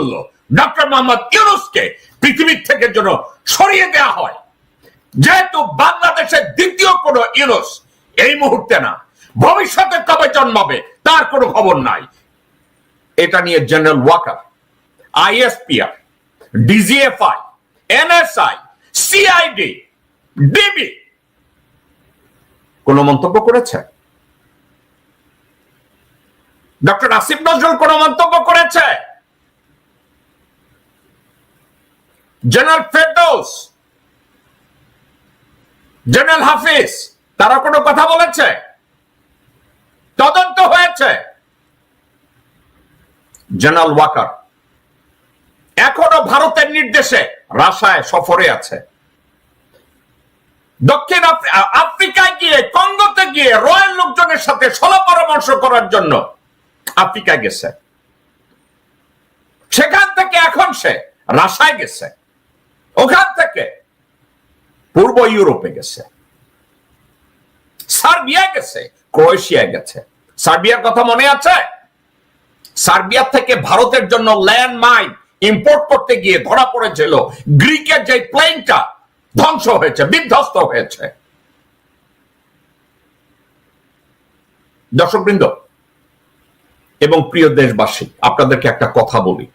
পিতৃতুল্য doctor Mohammad ইউনুসকে পৃথিবীর থেকে যেন সরিয়ে দেওয়া হয়। যেহেতু বাংলাদেশের দ্বিতীয় কোন ইউনুস এই মুহূর্তে না, ভবিষ্যতে কবে জন্মাবে তার কোনো খবর নাই। এটা নিয়ে general Waker, ISPR, DGFI, NSI, CID, DB কোন মন্তব্য করেছে? ডক্টর আসিফ নজরুল কোন মন্তব্য করেছে? জেনারেল ফেরদৌস, জেনারেল হাফিজ, তারা কোনো কথা বলেছে? তদন্ত হয়েছে? জেনারেল ওয়াকার, এখনও ভারতের নির্দেশে রাশায় সফরে আছে। দক্ষিণ আফ্রি- আফ্রিকায় গিয়ে, কঙ্গোতে গিয়ে রয়্যাল লোকজনের সাথে সলা পরামর্শ করার জন্য আফ্রিকায় গেছে। সেখান থেকে এখন সে রাশায় গেছে। ওখান থেকে পূর্ব ইউরোপে গেছে। সার্বিয়া গেছে ক্রোয়েশিয়া গেছে। সার্বিয়ার কথা মনে আছে? সার্বিয়া থেকে ভারতের জন্য ল্যান্ড মাইন ইম্পোর্ট করতে গিয়ে ধরা পড়েছিল। গ্রিকের যে প্লেনটা ধ্বংস হয়েছে, বিধ্বস্ত হয়েছে। দর্শকবৃন্দ এবং প্রিয় দেশবাসী, আপনাদেরকে একটা কথা বলি।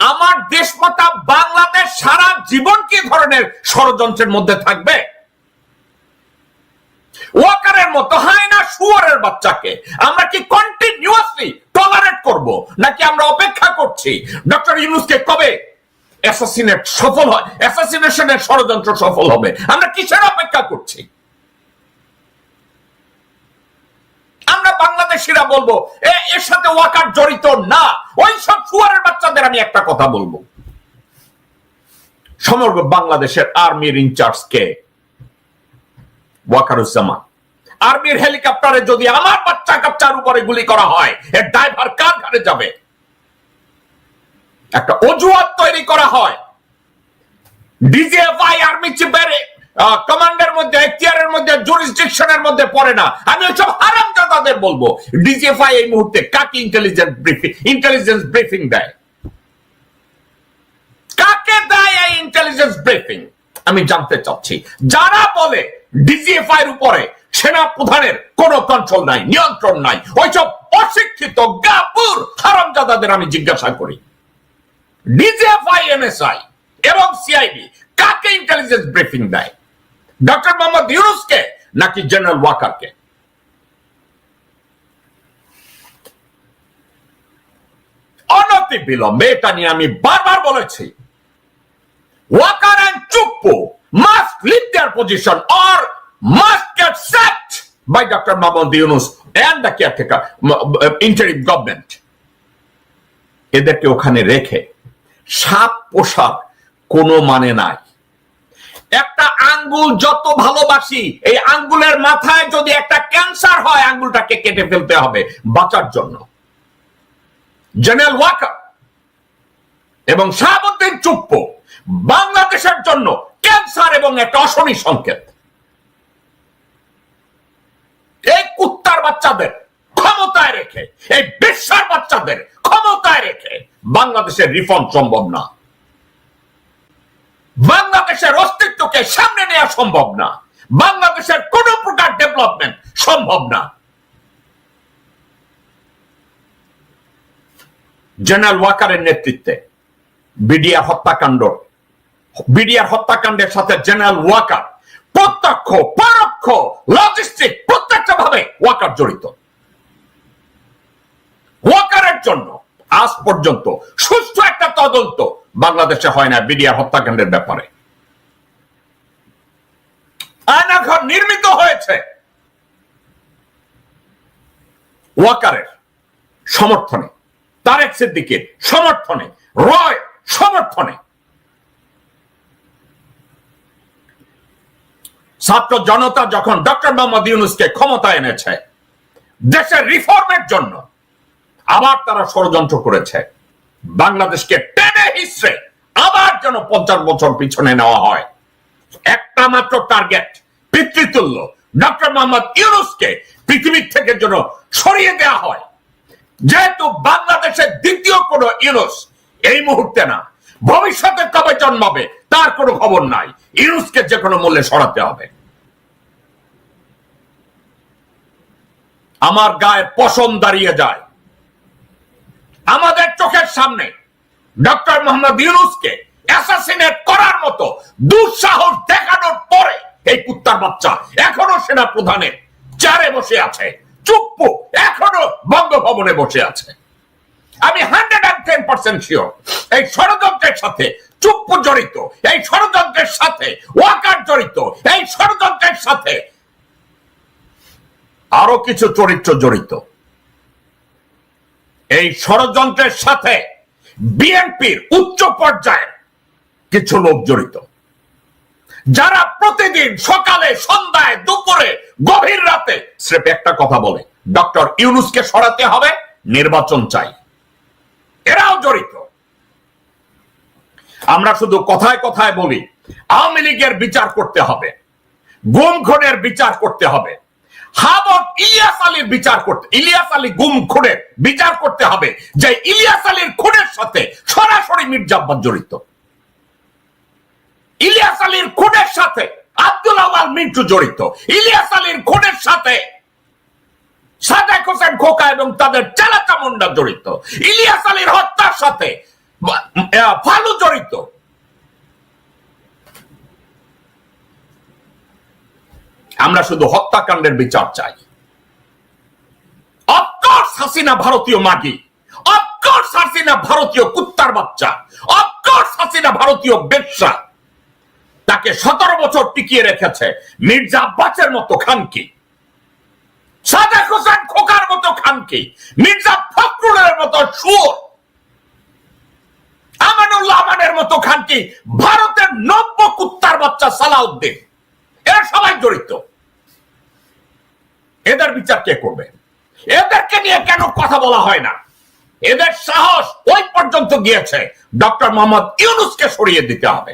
আমার দেশমাতা বাংলাদেশ সারা জীবন কি ধরনের ষড়যন্ত্রের মধ্যে থাকবে? ওয়াকারের মতো হয় না শুয়ারের বাচ্চাকে। আমরা কি কন্টিনিউয়াসলি টলারেট করব, নাকি আমরা অপেক্ষা করছি? ডক্টর ইউনুসকে কবে অ্যাসাসিনেট সফল হয় অ্যাসাসিনেশনের ষড়যন্ত্র সফল হবে? আমরা কিসের অপেক্ষা করছি? আমরা বাংলাদেশিরা বলব এর সাথে ওয়াকার জড়িত না। ওই সব শুয়ারের বাচ্চাদের আমি একটা কথা বলব। সমগ্র বাংলাদেশের আর্মির ইনচার্জ কে? ওয়াকারুজ্জামান। আর্মির হেলিকপ্টারে যদি আমার বাচ্চা কাচ্চার উপরে গুলি করা হয়, এর ড্রাইভার কার ঘাড়ে যাবে? একটা অজুহাত তৈরি করা হয়। ডিজিএফআই আর্মি চিফের কমান্ডের মধ্যে, এখতিয়ারের মধ্যে জুরিসডিকশনের মধ্যে পড়ে না। আমি ওইসব হারামজাদাদের বলব। ডিজিএফআই এই মুহূর্তে কাকে ইন্টেলিজেন্স ব্রিফিং ইন্টেলিজেন্স ব্রিফিং দেয়? কাকে দেয় এই ইন্টেলিজেন্স ব্রিফিং আমি জানতে চাচ্ছি। যারা বলে ডিজিএফআই এর উপরে সেনা প্রধানের কোন কন্ট্রোল নাই, নিয়ন্ত্রণ নাই, ওইসব অশিক্ষিত গাপুর হারামজাদাদের আমি জিজ্ঞাসা করি। ডিজিএফআই এনএসআই এবং সিআইডি কাকে ইন্টেলিজেন্স ব্রিফিং দেয়? ডক্টর মোহাম্মদ ইউনুসকে নাকি জেনারেল ওয়াকারকে অনতি বিলম্বে এটা নিয়ে আমি বারবার বলেছি। Waker and Chuppu must leave their position or must get set by doctor Mohammad Yunus and the caretaker interim government এদেরকে ওখানে রেখে সাপ পোশাক কোনো মানে নাই। একটা আঙ্গুল যত ভালোবাসি, এই আঙ্গুলের মাথায় যদি একটা ক্যান্সার হয়, আঙ্গুলটাকে কেটে ফেলতে হবে বাঁচার জন্য। জেনারেল ওয়াকার এবং শাহাবুদ্দিন চুপ্প বাংলাদেশের জন্য ক্যান্সার এবং একটা অশনি সংকেত। এই কুত্তার বাচ্চাদের ক্ষমতায় রেখে, এই বিশ্বের বাচ্চাদের ক্ষমতায় রেখে বাংলাদেশের রিফর্ম সম্ভব না। বাংলাদেশের অস্তিত্বকে সামনে নেওয়া সম্ভব না। বাংলাদেশের কোন প্রকার ডেভেলপমেন্ট সম্ভব না। জেনারেল ওয়াকারের নেতৃত্বে বিডিআর হত্যাকাণ্ড। বিডিআর হত্যাকাণ্ডের সাথে জেনারেল ওয়াকার প্রত্যক্ষ, পরোক্ষ লজিস্টিক প্রত্যেকটা ভাবে ওয়াকার জড়িত। ওয়াকারের জন্য আজ পর্যন্ত সুস্থ একটা তদন্ত বাংলাদেশে হয় না বিডিআর হত্যাকাণ্ডের ব্যাপারে। আয়নাঘর নির্মিত হয়েছে। ওয়াকারের সমর্থনে, তারেক সিদ্দিকের সমর্থনে, রয় সমর্থনে। ছাত্র জনতা যখন ডক্টর মোহাম্মদ ইউনুসকে ক্ষমতা এনেছে, দেশের রিফর্মের জন্য আবার তারা ষড়যন্ত্র করেছে। বাংলাদেশকে টেনে হিসড়ে আবার যেন পঞ্চাশ বছর পিছনে নেওয়া হয়। একটা মাত্র টার্গেট পিতৃতুল্য। ডক্টর মোহাম্মদ ইউনুসকে পৃথিবীর থেকে যেন সরিয়ে দেওয়া হয়। যেহেতু বাংলাদেশের দ্বিতীয় কোন ইউনুস এই মুহূর্তে না, ভবিষ্যতে কবে জন্মাবে তার কোনো খবর নাই। ইউনুসকে যে কোনো মূল্যে সরাতে হবে। আমার গায়ে পশম দাঁড়িয়ে যায়। আমাদের চোখের সামনে ডক্টর মোহাম্মদ ইউনুসকে অ্যাসাসিনেট করার মতো দুঃসাহস দেখানোর পরে এই কুত্তার বাচ্চা এখনও সেনা প্রধানের চারে বসে আছে, চুপ্পু, এখনও বঙ্গভবনে বসে আছে। আমি hundred and ten percent sure এই ষড়যন্ত্রের সাথে চুপ্পু জড়িত, এই ষড়যন্ত্রের সাথে ওয়াকার জড়িত, এই ষড়যন্ত্রের সাথে আরও কিছু চরিত্র জড়িত। এই ষড়যন্ত্রের সাথে বিএনপির উচ্চ পর্যায়ের কিছু লোক জড়িত। যারা প্রতিদিন সকালে, সন্ধ্যায়, দুপুরে, গভীর রাতে স্রেফ একটা কথা বলে, ডক্টর ইউনুসকে সরাতে হবে, নির্বাচন চাই। এরাও জড়িত। আমরা শুধু কথায় কথায় বলি, আওয়ামী লীগের বিচার করতে হবে গুম খুনের বিচার করতে হবে হাবর ইলিয়াস আলীর বিচার করতে, ইলিয়াস আলী গুম খুনের বিচার করতে হবে, যে ইলিয়াস আলীর খুনের সাথে সরাসরি মির্জাব্বাদ জড়িত। ইলিয়াস আলীর খুনের সাথে আব্দুল আওয়াল মিন্টু জড়িত। ইলিয়াস আলীর খুনের সাথে সাদেক হোসেন খোকা এবং তাদের চালাচা মুন্ডা জড়িত। ইলিয়াস আলীর হত্যার সাথে জড়িত। আমরা শুধু হত্যাকাণ্ডের বিচার চাই। অফকোর্স হাসিনা ভারতীয় মাগি। অফকোর্স হাসিনা ভারতীয় কুত্তার বাচ্চা। অফকোর্স হাসিনা ভারতীয় বেশ্যা। তাকে সতেরো বছর টিকিয়ে রেখেছে মির্জা আব্বাসের মতো খানকি হোসেন খোকার মতো খানকি, মির্জা ফখরুলের মতো সুর আমানুল্লাহ আমানের মতো খানকি, ভারতের নব্য কুত্তার বাচ্চা সালাউদ্দিন। এরা সবাই জড়িত। এদের বিচার কে করবে? এদেরকে নিয়ে কেন কথা বলা হয় না? এদের সাহস ওই পর্যন্ত গিয়েছে। ডক্টর মোহাম্মদ ইউনুসকে সরিয়ে দিতে হবে।